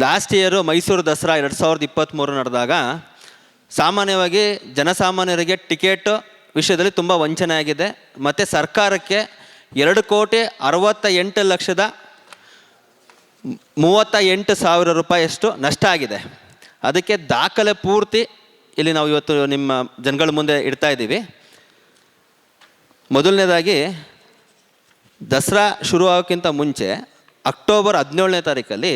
Last year Mysuru Dasara ಎರಡು ಸಾವಿರದ ಇಪ್ಪತ್ತ್ಮೂರು ನಡೆದಾಗ ಸಾಮಾನ್ಯವಾಗಿ ಜನಸಾಮಾನ್ಯರಿಗೆ ಟಿಕೆಟ್ ವಿಷಯದಲ್ಲಿ ತುಂಬ ವಂಚನೆ ಆಗಿದೆ. ಮತ್ತು ಸರ್ಕಾರಕ್ಕೆ ಎರಡು ಕೋಟಿ ಅರವತ್ತ ಎಂಟು ಲಕ್ಷದ ಮೂವತ್ತ ಎಂಟು ಸಾವಿರ ರೂಪಾಯಿಯಷ್ಟು ನಷ್ಟ ಆಗಿದೆ. ಅದಕ್ಕೆ ದಾಖಲೆ ಪೂರ್ತಿ ಇಲ್ಲಿ ನಾವು ಇವತ್ತು ನಿಮ್ಮ ಜನಗಳ ಮುಂದೆ ಇಡ್ತಾ ಇದ್ದೀವಿ. ಮೊದಲನೇದಾಗಿ ದಸರಾ ಶುರುವಾಗೋಕ್ಕಿಂತ ಮುಂಚೆ ಅಕ್ಟೋಬರ್ ಹದಿನೇಳನೇ ತಾರೀಕಲ್ಲಿ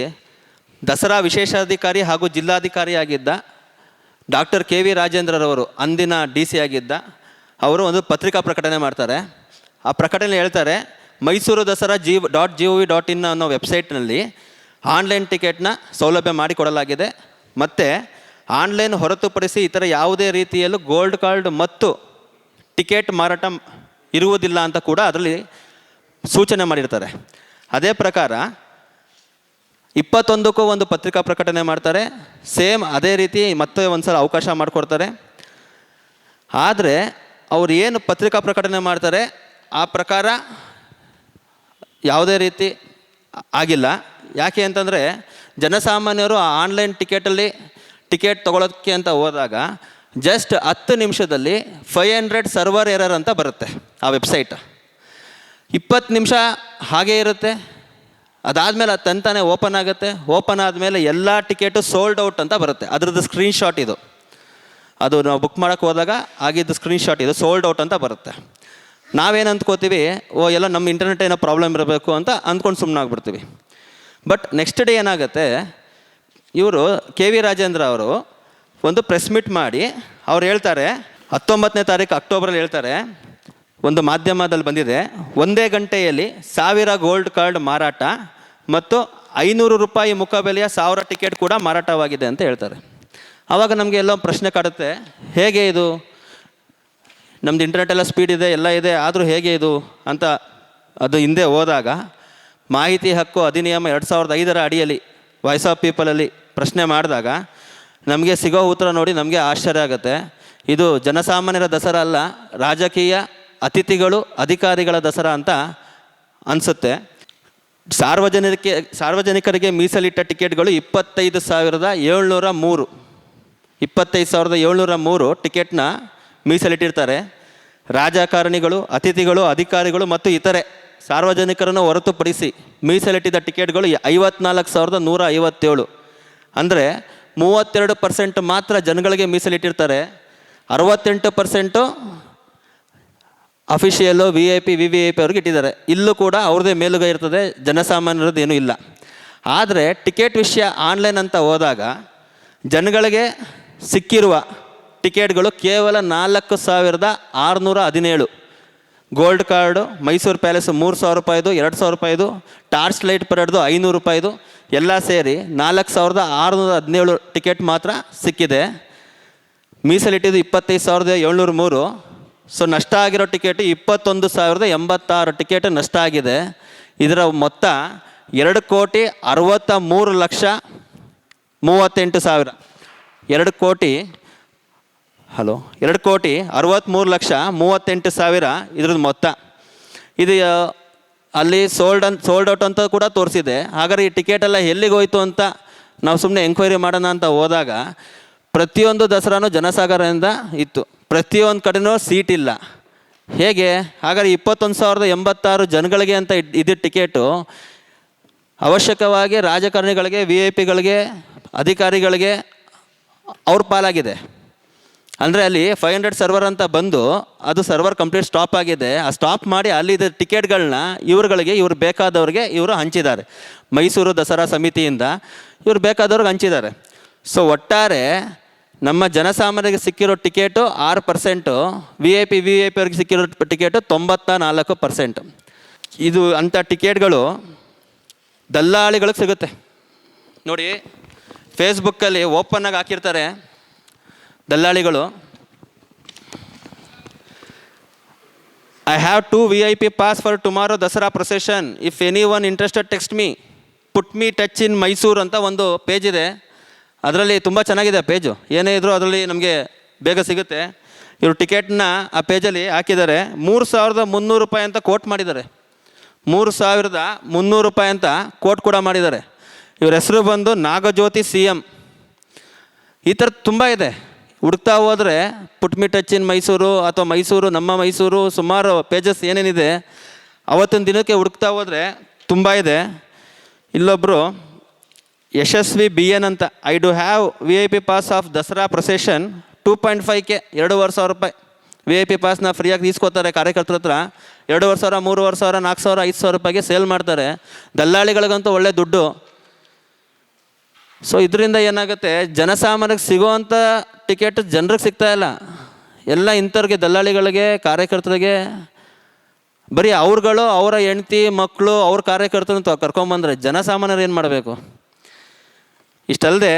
ದಸರಾ ವಿಶೇಷಾಧಿಕಾರಿ ಹಾಗೂ ಜಿಲ್ಲಾಧಿಕಾರಿಯಾಗಿದ್ದ ಡಾಕ್ಟರ್ ಕೆ ವಿ ರಾಜೇಂದ್ರರವರು, ಅಂದಿನ ಡಿ ಸಿ ಆಗಿದ್ದ, ಅವರು ಒಂದು ಪತ್ರಿಕಾ ಪ್ರಕಟಣೆ ಮಾಡ್ತಾರೆ. ಆ ಪ್ರಕಟಣೆ ಹೇಳ್ತಾರೆ, Mysuru Dasara G dot G O V dot in ಅನ್ನೋ ವೆಬ್ಸೈಟ್ನಲ್ಲಿ ಆನ್ಲೈನ್ ಟಿಕೆಟ್ನ ಸೌಲಭ್ಯ ಮಾಡಿಕೊಡಲಾಗಿದೆ. ಮತ್ತು ಆನ್ಲೈನ್ ಹೊರತುಪಡಿಸಿ ಇತರ ಯಾವುದೇ ರೀತಿಯಲ್ಲೂ ಗೋಲ್ಡ್ ಕಾರ್ಡ್ ಮತ್ತು ಟಿಕೆಟ್ ಮಾರಾಟ ಇರುವುದಿಲ್ಲ ಅಂತ ಕೂಡ ಅದರಲ್ಲಿ ಸೂಚನೆ ಮಾಡಿರ್ತಾರೆ. ಅದೇ ಪ್ರಕಾರ ಇಪ್ಪತ್ತೊಂದಕ್ಕೂ ಒಂದು ಪತ್ರಿಕಾ ಪ್ರಕಟಣೆ ಮಾಡ್ತಾರೆ. ಸೇಮ್ ಅದೇ ರೀತಿ ಮತ್ತೆ ಒಂದು ಸಲ ಅವಕಾಶ ಮಾಡಿಕೊಡ್ತಾರೆ. ಆದರೆ ಅವ್ರು ಏನು ಪತ್ರಿಕಾ ಪ್ರಕಟಣೆ ಮಾಡ್ತಾರೆ, ಆ ಪ್ರಕಾರ ಯಾವುದೇ ರೀತಿ ಆಗಿಲ್ಲ. ಯಾಕೆ ಅಂತಂದರೆ ಜನಸಾಮಾನ್ಯರು ಆ ಆನ್ಲೈನ್ ಟಿಕೆಟಲ್ಲಿ ಟಿಕೆಟ್ ತೊಗೊಳೋದಕ್ಕೆ ಅಂತ ಹೋದಾಗ ಜಸ್ಟ್ ಹತ್ತು ನಿಮಿಷದಲ್ಲಿ ಫೈವ್ ಹಂಡ್ರೆಡ್ ಸರ್ವರ್ ಎರರ್ ಅಂತ ಬರುತ್ತೆ ಆ ವೆಬ್ಸೈಟ್. ಇಪ್ಪತ್ತು ನಿಮಿಷ ಹಾಗೇ ಇರುತ್ತೆ. ಅದಾದಮೇಲೆ ಅದು ತಂತಾನೆ ಓಪನ್ ಆಗುತ್ತೆ. ಓಪನ್ ಆದಮೇಲೆ ಎಲ್ಲ ಟಿಕೆಟು ಸೋಲ್ಡ್ ಔಟ್ ಅಂತ ಬರುತ್ತೆ. ಅದ್ರದ್ದು ಸ್ಕ್ರೀನ್ಶಾಟ್ ಇದು. ಅದು ನಾವು ಬುಕ್ ಮಾಡೋಕ್ಕೆ ಹೋದಾಗ ಆಗಿದ್ದು ಸ್ಕ್ರೀನ್ಶಾಟ್ ಇದು ಸೋಲ್ಡ್ ಔಟ್ ಅಂತ ಬರುತ್ತೆ. ನಾವೇನು ಅಂದ್ಕೋತೀವಿ, ಓ, ಎಲ್ಲ ನಮ್ಮ ಇಂಟರ್ನೆಟ್ ಏನೋ ಪ್ರಾಬ್ಲಮ್ ಇರಬೇಕು ಅಂತ ಅಂದ್ಕೊಂಡು ಸುಮ್ಮನೆ ಆಗ್ಬಿಡ್ತೀವಿ. ಬಟ್ ನೆಕ್ಸ್ಟ್ ಡೇ ಏನಾಗುತ್ತೆ, ಇವರು ಕೆ ವಿ ರಾಜೇಂದ್ರ ಅವರು ಒಂದು ಪ್ರೆಸ್ ಮೀಟ್ ಮಾಡಿ, ಅವ್ರು ಹೇಳ್ತಾರೆ, ಹತ್ತೊಂಬತ್ತನೇ ತಾರೀಕು ಅಕ್ಟೋಬರಲ್ಲಿ ಹೇಳ್ತಾರೆ, ಒಂದು ಮಾಧ್ಯಮದಲ್ಲಿ ಬಂದಿದೆ, ಒಂದೇ ಗಂಟೆಯಲ್ಲಿ ಸಾವಿರ ಗೋಲ್ಡ್ ಕಾರ್ಡ್ ಮಾರಾಟ ಮತ್ತು ಐನೂರು ರೂಪಾಯಿ ಮುಖಬೆಲೆಯ ಸಾವಿರ ಟಿಕೆಟ್ ಕೂಡ ಮಾರಾಟವಾಗಿದೆ ಅಂತ ಹೇಳ್ತಾರೆ. ಆವಾಗ ನಮಗೆ ಎಲ್ಲೋ ಪ್ರಶ್ನೆ ಕಾಡುತ್ತೆ, ಹೇಗೆ ಇದು? ನಮ್ದು ಇಂಟರ್ನೆಟ್ ಎಲ್ಲ ಸ್ಪೀಡ್ ಇದೆ, ಎಲ್ಲ ಇದೆ, ಆದರೂ ಹೇಗೆ ಇದು ಅಂತ ಅದು ಹಿಂದೆ ಹೋದಾಗ ಮಾಹಿತಿ ಹಕ್ಕು ಅಧಿನಿಯಮ ಎರಡು ಸಾವಿರದ ಐದರ ಅಡಿಯಲ್ಲಿ ವಾಯ್ಸ್ ಆಫ್ ಪೀಪಲಲ್ಲಿ ಪ್ರಶ್ನೆ ಮಾಡಿದಾಗ ನಮಗೆ ಸಿಗೋ ಉತ್ತರ ನೋಡಿ ನಮಗೆ ಆಶ್ಚರ್ಯ ಆಗುತ್ತೆ. ಇದು ಜನಸಾಮಾನ್ಯರ ದಸರಾ ಅಲ್ಲ, ರಾಜಕೀಯ ಅತಿಥಿಗಳು, ಅಧಿಕಾರಿಗಳ ದಸರಾ ಅಂತ ಅನಿಸುತ್ತೆ. ಸಾರ್ವಜನಿಕರಿಗೆ ಸಾರ್ವಜನಿಕರಿಗೆ ಮೀಸಲಿಟ್ಟ ಟಿಕೆಟ್ಗಳು ಇಪ್ಪತ್ತೈದು ಸಾವಿರದ ಏಳ್ನೂರ ಮೂರು. ಇಪ್ಪತ್ತೈದು ಸಾವಿರದ ಏಳ್ನೂರ ಮೂರು ಟಿಕೆಟ್ನ ಮೀಸಲಿಟ್ಟಿರ್ತಾರೆ. ರಾಜಕಾರಣಿಗಳು, ಅತಿಥಿಗಳು, ಅಧಿಕಾರಿಗಳು ಮತ್ತು ಇತರೆ ಸಾರ್ವಜನಿಕರನ್ನು ಹೊರತುಪಡಿಸಿ ಮೀಸಲಿಟ್ಟಿದ್ದ ಟಿಕೆಟ್ಗಳು ಐವತ್ನಾಲ್ಕು ಸಾವಿರದ ನೂರ ಐವತ್ತೇಳು. ಅಂದರೆ ಮೂವತ್ತೆರಡು ಪರ್ಸೆಂಟ್ ಮಾತ್ರ ಜನಗಳಿಗೆ ಮೀಸಲಿಟ್ಟಿರ್ತಾರೆ. ಅರವತ್ತೆಂಟು percent official V I P V V I P ಅವ್ರಿಗೆ ಇಟ್ಟಿದ್ದಾರೆ. ಇಲ್ಲೂ ಕೂಡ ಅವ್ರದ್ದೇ ಮೇಲುಗೈ ಇರ್ತದೆ, ಜನಸಾಮಾನ್ಯರದ್ದು ಏನೂ ಇಲ್ಲ. ಆದರೆ ಟಿಕೆಟ್ ವಿಷಯ ಆನ್ಲೈನ್ ಅಂತ ಹೋದಾಗ ಜನಗಳಿಗೆ ಸಿಕ್ಕಿರುವ ಟಿಕೆಟ್ಗಳು ಕೇವಲ ನಾಲ್ಕು ಸಾವಿರದ ಆರುನೂರ ಹದಿನೇಳು. ಗೋಲ್ಡ್ ಕಾರ್ಡು ಮೈಸೂರು ಪ್ಯಾಲೇಸು ಮೂರು ಸಾವಿರ ರೂಪಾಯಿದು, ಎರಡು ಸಾವಿರ ರೂಪಾಯಿದು ಟಾರ್ಚ್ ಲೈಟ್ ಪರೇಡ್ದು ಐನೂರು ರೂಪಾಯಿದು, ಎಲ್ಲ ಸೇರಿ ನಾಲ್ಕು ಸಾವಿರದ ಆರುನೂರ ಹದಿನೇಳು ಟಿಕೆಟ್ ಮಾತ್ರ ಸಿಕ್ಕಿದೆ. ಮೀಸಲಿಟ್ಟಿದ್ದು ಇಪ್ಪತ್ತೈದು ಸಾವಿರದ ಏಳ್ನೂರ ಮೂರು. ಸೊ ನಷ್ಟ ಆಗಿರೋ ಟಿಕೆಟ್ ಇಪ್ಪತ್ತೊಂದು ಸಾವಿರದ ಎಂಬತ್ತಾರು ಟಿಕೆಟ್ ನಷ್ಟ ಆಗಿದೆ ಇದರ ಮೊತ್ತ ಎರಡು ಕೋಟಿ ಅರವತ್ತ ಮೂರು ಲಕ್ಷ ಮೂವತ್ತೆಂಟು ಸಾವಿರ. ಎರಡು ಕೋಟಿ, ಹಲೋ, ಎರಡು ಕೋಟಿ ಅರವತ್ತ್ಮೂರು ಲಕ್ಷ ಮೂವತ್ತೆಂಟು ಸಾವಿರ ಇದ್ರದ್ದು ಮೊತ್ತ. ಇದು ಅಲ್ಲಿ ಸೋಲ್ಡ್ ಅಂತ ಸೋಲ್ಡ್ ಔಟ್ ಅಂತ ಕೂಡ ತೋರಿಸಿದೆ. ಹಾಗಾದ್ರೆ ಈ ಟಿಕೆಟ್ ಎಲ್ಲ ಎಲ್ಲಿಗೆ ಹೋಯ್ತು ಅಂತ ನಾವು ಸುಮ್ಮನೆ ಎಂಕ್ವೈರಿ ಮಾಡೋಣ ಅಂತ ಹೋದಾಗ ಪ್ರತಿಯೊಂದು ದಸರಾನು ಜನಸಾಗರದಿಂದ ಇತ್ತು. ಪ್ರತಿಯೊಂದು ಕಡೆನೂ ಸೀಟ್ ಇಲ್ಲ. ಹೇಗೆ? ಹಾಗಾದ್ರೆ ಇಪ್ಪತ್ತೊಂದು ಸಾವಿರದ ಎಂಬತ್ತಾರು ಜನಗಳಿಗೆ ಅಂತ ಇದ್ದ ಟಿಕೆಟು ಅವಶ್ಯಕವಾಗಿ ರಾಜಕಾರಣಿಗಳಿಗೆ ವಿ ಐ ಪಿಗಳಿಗೆ ಅಧಿಕಾರಿಗಳಿಗೆ ಅವ್ರ ಪಾಲಾಗಿದೆ. ಅಂದರೆ ಅಲ್ಲಿ ಫೈವ್ ಹಂಡ್ರೆಡ್ ಸರ್ವರ್ ಅಂತ ಬಂದು ಅದು ಸರ್ವರ್ ಕಂಪ್ಲೀಟ್ ಸ್ಟಾಪ್ ಆಗಿದೆ. ಆ ಸ್ಟಾಪ್ ಮಾಡಿ ಅಲ್ಲಿದ್ದ ಟಿಕೆಟ್ಗಳನ್ನ ಇವ್ರುಗಳಿಗೆ, ಇವ್ರು ಬೇಕಾದವ್ರಿಗೆ ಇವರು ಹಂಚಿದ್ದಾರೆ. ಮೈಸೂರು ದಸರಾ ಸಮಿತಿಯಿಂದ ಇವ್ರು ಬೇಕಾದವ್ರಿಗೆ ಹಂಚಿದ್ದಾರೆ. ಸೊ ಒಟ್ಟಾರೆ ನಮ್ಮ ಜನಸಾಮಾನ್ಯರಿಗೆ ಸಿಕ್ಕಿರೋ ಟಿಕೆಟು ಆರು percent V I P V I P ಅವ್ರಿಗೆ ಸಿಕ್ಕಿರೋ ಟಿಕೆಟು ತೊಂಬತ್ತ ನಾಲ್ಕು ಪರ್ಸೆಂಟ್. ಇದು ಅಂಥ ಟಿಕೆಟ್ಗಳು ದಲ್ಲಾಳಿಗಳಿಗೆ ಸಿಗುತ್ತೆ. ನೋಡಿ ಫೇಸ್ಬುಕ್ಕಲ್ಲಿ ಓಪನ್ನಾಗಿ ಹಾಕಿರ್ತಾರೆ ದಲ್ಲಾಳಿಗಳು. I have to V I P pass for tomorrow Dasara procession if any one interested text me put me touch in Mysuru ಅಂತ ಒಂದು ಪೇಜ್ ಇದೆ. ಅದರಲ್ಲಿ ತುಂಬ ಚೆನ್ನಾಗಿದೆ ಪೇಜು. ಏನೇ ಇದ್ದರೂ ಅದರಲ್ಲಿ ನಮಗೆ ಬೇಗ ಸಿಗುತ್ತೆ. ಇವರು ಟಿಕೆಟ್ನ ಆ ಪೇಜಲ್ಲಿ ಹಾಕಿದ್ದಾರೆ. ಮೂರು ಸಾವಿರದ ಮುನ್ನೂರು ರೂಪಾಯಿ ಅಂತ ಕೋಟ್ ಮಾಡಿದ್ದಾರೆ. ಮೂರು ಸಾವಿರದ ಮುನ್ನೂರು ರೂಪಾಯಿ ಅಂತ ಕೋಟ್ ಕೂಡ ಮಾಡಿದ್ದಾರೆ. ಇವ್ರ ಹೆಸರು ಬಂದು ನಾಗಜ್ಯೋತಿ ಸಿ ಎಂ ಈ ಥರದ್ದು ತುಂಬ ಇದೆ. ಹುಡುಕ್ತಾ ಹೋದರೆ ಪುಟ್ಮಿ ಟಚ್ ಮೈಸೂರು ಅಥವಾ ಮೈಸೂರು, ನಮ್ಮ ಮೈಸೂರು ಸುಮಾರು ಪೇಜಸ್ ಏನೇನಿದೆ, ಅವತ್ತಿನ ದಿನಕ್ಕೆ ಹುಡುಕ್ತಾ ಹೋದರೆ ತುಂಬ ಇದೆ. ಇಲ್ಲೊಬ್ಬರು ಯಶಸ್ವಿ ಬಿ ಎನ್ ಅಂತ. I do have V I P pass of Dasara procession two point five K ಎರಡೂವರೆ ಸಾವಿರ ರೂಪಾಯಿ. ವಿ ಐ ಪಿ ಪಾಸ್ನ ಫ್ರೀಯಾಗಿ ಇಸ್ಕೋತಾರೆ ಕಾರ್ಯಕರ್ತರ ಹತ್ರ. ಎರಡೂವರೆ ಸಾವಿರ, ಮೂರುವರೆ ಸಾವಿರ, ನಾಲ್ಕು ಸಾವಿರ, ಐದು ಸಾವಿರ ರೂಪಾಯಿಗೆ ಸೇಲ್ ಮಾಡ್ತಾರೆ. ದಲ್ಲಾಳಿಗಳಿಗಂತೂ ಒಳ್ಳೆ ದುಡ್ಡು. ಸೊ ಇದರಿಂದ ಏನಾಗುತ್ತೆ? ಜನಸಾಮಾನ್ಯರಿಗೆ ಸಿಗೋವಂಥ ಟಿಕೆಟ್ ಜನರಿಗೆ ಸಿಗ್ತಾ ಇಲ್ಲ. ಎಲ್ಲ ಇಂಥವ್ರಿಗೆ, ದಲ್ಲಾಳಿಗಳಿಗೆ, ಕಾರ್ಯಕರ್ತರಿಗೆ, ಬರೀ ಅವ್ರುಗಳು, ಅವರ ಹೆಂಡ್ತಿ ಮಕ್ಕಳು ಅವ್ರ ಕಾರ್ಯಕರ್ತರು ಕರ್ಕೊಂಬಂದ್ರೆ ಜನಸಾಮಾನ್ಯರು ಏನು ಮಾಡಬೇಕು? ಇಷ್ಟಲ್ಲದೆ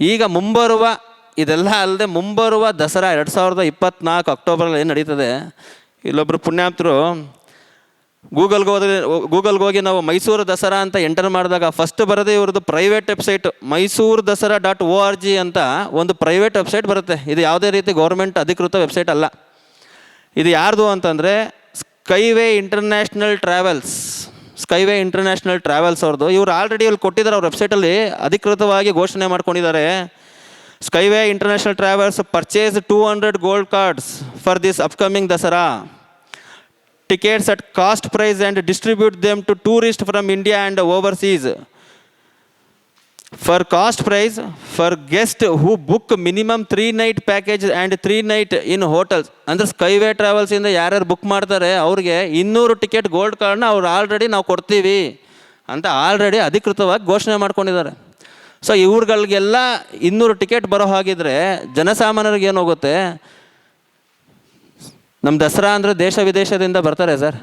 ಈಗ ಮುಂಬರುವ, ಇದೆಲ್ಲ ಅಲ್ಲದೆ ಮುಂಬರುವ ದಸರಾ ಎರಡು ಸಾವಿರದ ಇಪ್ಪತ್ನಾಲ್ಕು ಅಕ್ಟೋಬರಲ್ಲಿ ಏನು ನಡೀತದೆ? ಇಲ್ಲೊಬ್ಬರು ಪುಣ್ಯಾಪ್ತರು ಗೂಗಲ್ಗೆ ಹೋದ್ರೆ, ಗೂಗಲ್ಗೆ ಹೋಗಿ ನಾವು ಮೈಸೂರು ದಸರಾ ಅಂತ ಎಂಟರ್ ಮಾಡಿದಾಗ ಫಸ್ಟ್ ಬರೋದೇ ಇವ್ರದ್ದು private website Mysuru Dasara dot O R G ಅಂತ ಒಂದು ಪ್ರೈವೇಟ್ ವೆಬ್ಸೈಟ್ ಬರುತ್ತೆ. ಇದು ಯಾವುದೇ ರೀತಿ ಗೌರ್ಮೆಂಟ್ ಅಧಿಕೃತ ವೆಬ್ಸೈಟ್ ಅಲ್ಲ. ಇದು ಯಾರ್ದು ಅಂತಂದರೆ Skyway International Travels Skyway International Travels ಅವ್ರದ್ದು. ಇವ್ರು ಆಲ್ರೆಡಿ ಇಲ್ಲಿ ಕೊಟ್ಟಿದ್ದಾರೆ ಅವ್ರ ವೆಬ್ಸೈಟಲ್ಲಿ ಅಧಿಕೃತವಾಗಿ ಘೋಷಣೆ ಮಾಡ್ಕೊಂಡಿದ್ದಾರೆ. Skyway International Travels purchase two hundred gold cards for this upcoming Dasara tickets at cost price and distribute them to tourist from India and overseas for cost price for guest who book minimum three night package and three night in hotels ಅಂದರೆ skyway ಟ್ರಾವೆಲ್ಸಿಂದ ಯಾರ್ಯಾರು book ಮಾಡ್ತಾರೆ, ಅವ್ರಿಗೆ ಇನ್ನೂರು ticket gold ಕಾರ್ಡ್ನ ಅವ್ರು already ನಾವು ಕೊಡ್ತೀವಿ ಅಂತ ಆಲ್ರೆಡಿ ಅಧಿಕೃತವಾಗಿ ಘೋಷಣೆ ಮಾಡ್ಕೊಂಡಿದ್ದಾರೆ. ಸೊ ಇವ್ರುಗಳಿಗೆಲ್ಲ ಇನ್ನೂರು ಟಿಕೆಟ್ ಬರೋ ಹಾಗಿದ್ರೆ ಜನಸಾಮಾನ್ಯರಿಗೆ ಏನಾಗುತ್ತೆ ನಮ್ಮ ದಸರಾ ಅಂದರೆ ದೇಶ ವಿದೇಶದಿಂದ ಬರ್ತಾರೆ ಸರ್.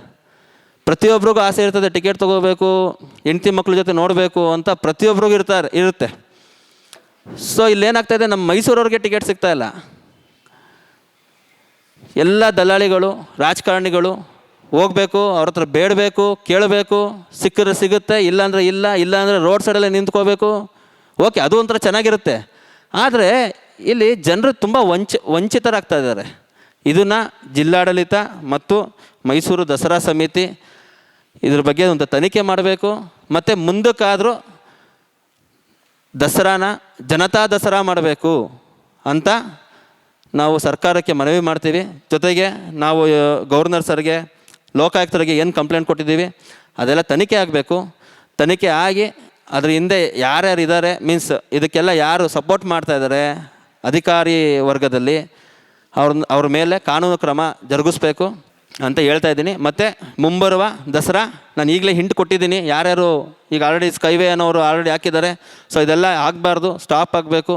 ಪ್ರತಿಯೊಬ್ಬರಿಗೂ ಆಸೆ ಇರ್ತದೆ, ಟಿಕೆಟ್ ತೊಗೋಬೇಕು, ಹೆಂಡ್ತಿ ಮಕ್ಕಳ ಜೊತೆ ನೋಡಬೇಕು ಅಂತ ಪ್ರತಿಯೊಬ್ಬರಿಗೂ ಇರ್ತಾರೆ, ಇರುತ್ತೆ. ಸೊ ಇಲ್ಲೇನಾಗ್ತಾ ಇದೆ, ನಮ್ಮ ಮೈಸೂರವ್ರಿಗೆ ಟಿಕೆಟ್ ಸಿಗ್ತಾ ಇಲ್ಲ. ಎಲ್ಲ ದಲ್ಲಾಳಿಗಳು, ರಾಜಕಾರಣಿಗಳು ಹೋಗಬೇಕು, ಅವ್ರ ಹತ್ರ ಬೇಡಬೇಕು, ಕೇಳಬೇಕು ಸಿಕ್ಕರೆ ಸಿಗುತ್ತೆ, ಇಲ್ಲಾಂದರೆ ಇಲ್ಲ, ಇಲ್ಲಾಂದರೆ ರೋಡ್ ಸೈಡಲ್ಲೇ ನಿಂತ್ಕೋಬೇಕು. ಓಕೆ, ಅದು ಒಂಥರ ಚೆನ್ನಾಗಿರುತ್ತೆ. ಆದರೆ, ಇಲ್ಲಿ ಜನರು ತುಂಬ ವಂಚ, ವಂಚಿತರಾಗ್ತಾ ಇದ್ದಾರೆ. ಇದನ್ನು ಜಿಲ್ಲಾಡಳಿತ ಮತ್ತು ಮೈಸೂರು ದಸರಾ ಸಮಿತಿ ಇದ್ರ ಬಗ್ಗೆ ಒಂದು ತನಿಖೆ ಮಾಡಬೇಕು. ಮತ್ತು ಮುಂದಕ್ಕಾದರೂ ದಸರಾನ ಜನತಾ ದಸರಾ ಮಾಡಬೇಕು ಅಂತ ನಾವು ಸರ್ಕಾರಕ್ಕೆ ಮನವಿ ಮಾಡ್ತೀವಿ. ಜೊತೆಗೆ ನಾವು ಗವರ್ನರ್ ಸರ್ಗೆ, ಲೋಕಾಯುಕ್ತರಿಗೆ ಏನು ಕಂಪ್ಲೇಂಟ್ ಕೊಟ್ಟಿದ್ದೀವಿ, ಅದೆಲ್ಲ ತನಿಖೆ ಆಗಬೇಕು. ತನಿಖೆ ಆಗಿ ಅದ್ರ ಹಿಂದೆ ಯಾರ್ಯಾರು ಇದ್ದಾರೆ ಮೀನ್ಸ್ ಇದಕ್ಕೆಲ್ಲ ಯಾರು ಸಪೋರ್ಟ್ ಮಾಡ್ತಾ ಇದ್ದಾರೆ ಅಧಿಕಾರಿ ವರ್ಗದಲ್ಲಿ ಅವ್ರ ಅವ್ರ ಮೇಲೆ ಕಾನೂನು ಕ್ರಮ ಜರುಗಿಸ್ಬೇಕು. ಅಂತ ಹೇಳ್ತಾ ಇದ್ದೀನಿ. ಮತ್ತು ಮುಂಬರುವ ದಸರಾ ನಾನು ಈಗಲೇ ಹಿಂಟ್ ಕೊಟ್ಟಿದ್ದೀನಿ. ಯಾರ್ಯಾರು ಈಗ ಆಲ್ರೆಡಿ ಸ್ಕೈವೇ ಅನ್ನೋರು ಆಲ್ರೆಡಿ ಹಾಕಿದ್ದಾರೆ. ಸೊ ಇದೆಲ್ಲ ಆಗಬಾರ್ದು. ಸ್ಟಾಪ್ ಆಗಬೇಕು.